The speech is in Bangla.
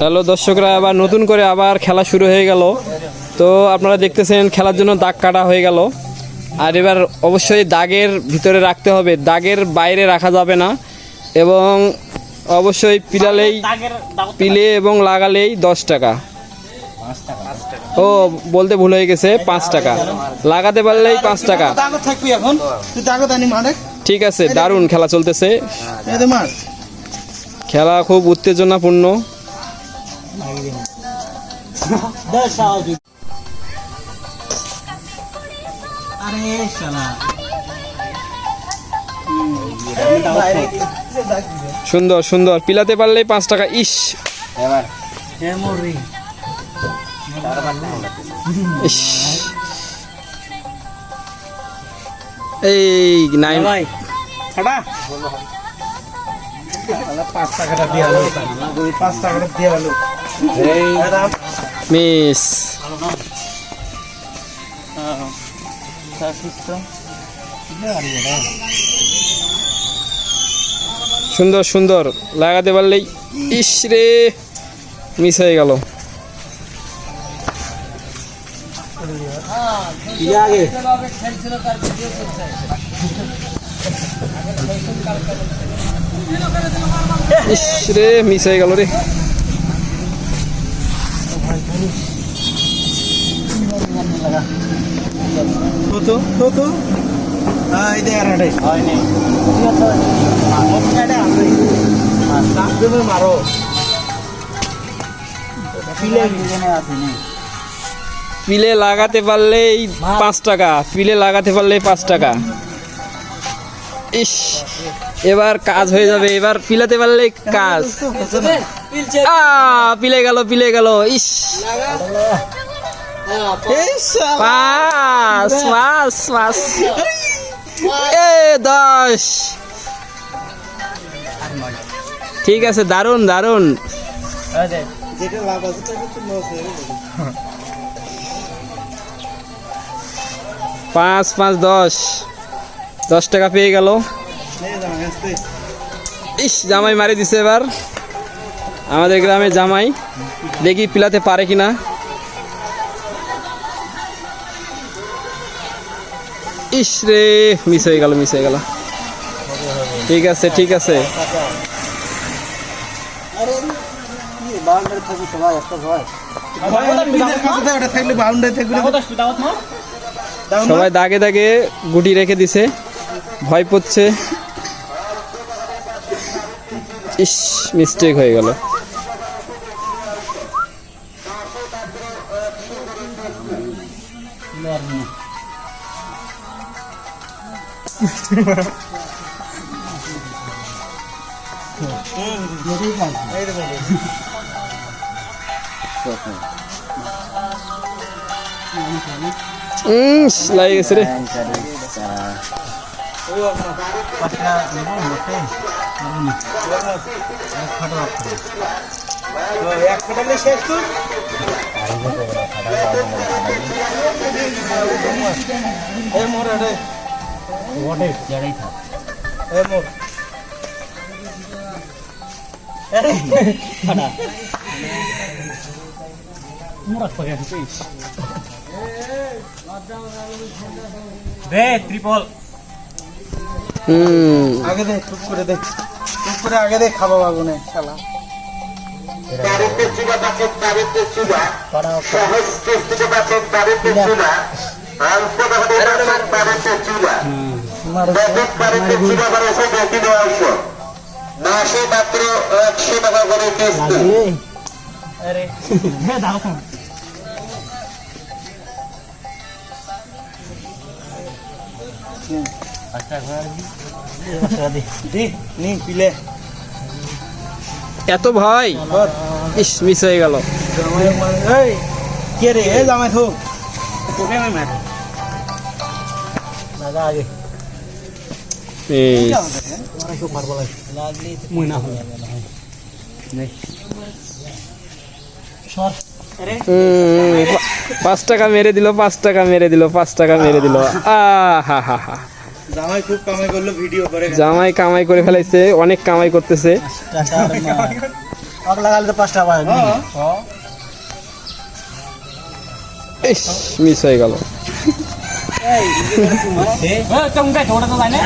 হ্যালো দর্শকরা আবার নতুন করে আবার খেলা শুরু হয়ে গেল। তো আপনারা দেখতেছেন খেলার জন্য দাগ কাটা হয়ে গেল। আর এবার অবশ্যই দাগের ভিতরে রাখতে হবে। দাগের বাইরে রাখা যাবে না। এবং অবশ্যই পিলালেই পিলে এবং লাগালেই দশ টাকা। ও বলতে ভুল হয়ে গেছে পাঁচ টাকা। লাগাতে পারলেই পাঁচ টাকা। ঠিক আছে দারুণ খেলা চলতেছে। খেলা খুব উত্তেজনাপূর্ণ। সুন্দর সুন্দর। পিলাতে পারলেই পাঁচ টাকা। ইস। ইস। এই নাইন ভাই সুন্দর সুন্দর। লাগাতে পারলেই ইস রে মিস হয়ে গেল। ইস রে মিস হয়ে গেল রে। তো তো তো তো এই দে আর হাটে মারো। পিলে লাগাতে পারলেই পাঁচ টাকা। পিলে লাগাতে পারলেই পাঁচ টাকা। ইস। এবার কাজ হয়ে যাবে, এবার পিলাতে পারলে কাজ। পিলে গেল পিলে গেল, ইস। পাঁচ পাঁচ পাঁচ এ, দশ। ঠিক আছে দারুণ দারুণ পাঁচ পাঁচ, দশ। দশ টাকা পেয়ে গেল। ইস, জামাই মারি দিছে এবার। আমাদের গ্রামে জামাই। দেখি পিলাতে পারে কিনা। ইস রে মিস হয়ে গেল মিস হয়ে গেল। ঠিক আছে ঠিক আছে। সবাই দাগে দাগে গুটি রেখে দিছে। ভয় পড়ছে। ইস মিস্টেক হয়ে গেল। লাগে গেছে রে। এক ফোটালে শেষ তো এ মোর রে ওটে জড়াই থাক এ মোর আরে খাড়া মোরা পাগে দে ত্রিপল আগে দে টুক করে দে টুক করে আগে দে খাবা বাগুনে শালা। নশো মাত্র একশো টাকা করে নি এত ভয় ইস মিস হয়ে গেল। কে রে? এ জামাই থো। তোকে আমি মার আগে। পাঁচ টাকা মেরে দিল পাঁচ টাকা মেরে দিল পাঁচ টাকা মেরে দিল। আ হা হা হা। জামাই খুব কামাই করল ভিডিও করে জামাই কামাই করে ফেলাইছে অনেক কামাই করতেছে। লাগালে তো পাঁচটা পায় মিস হ্যাঁ। হয়ে। গেল। হ্যাঁ, ছোট তো জানে।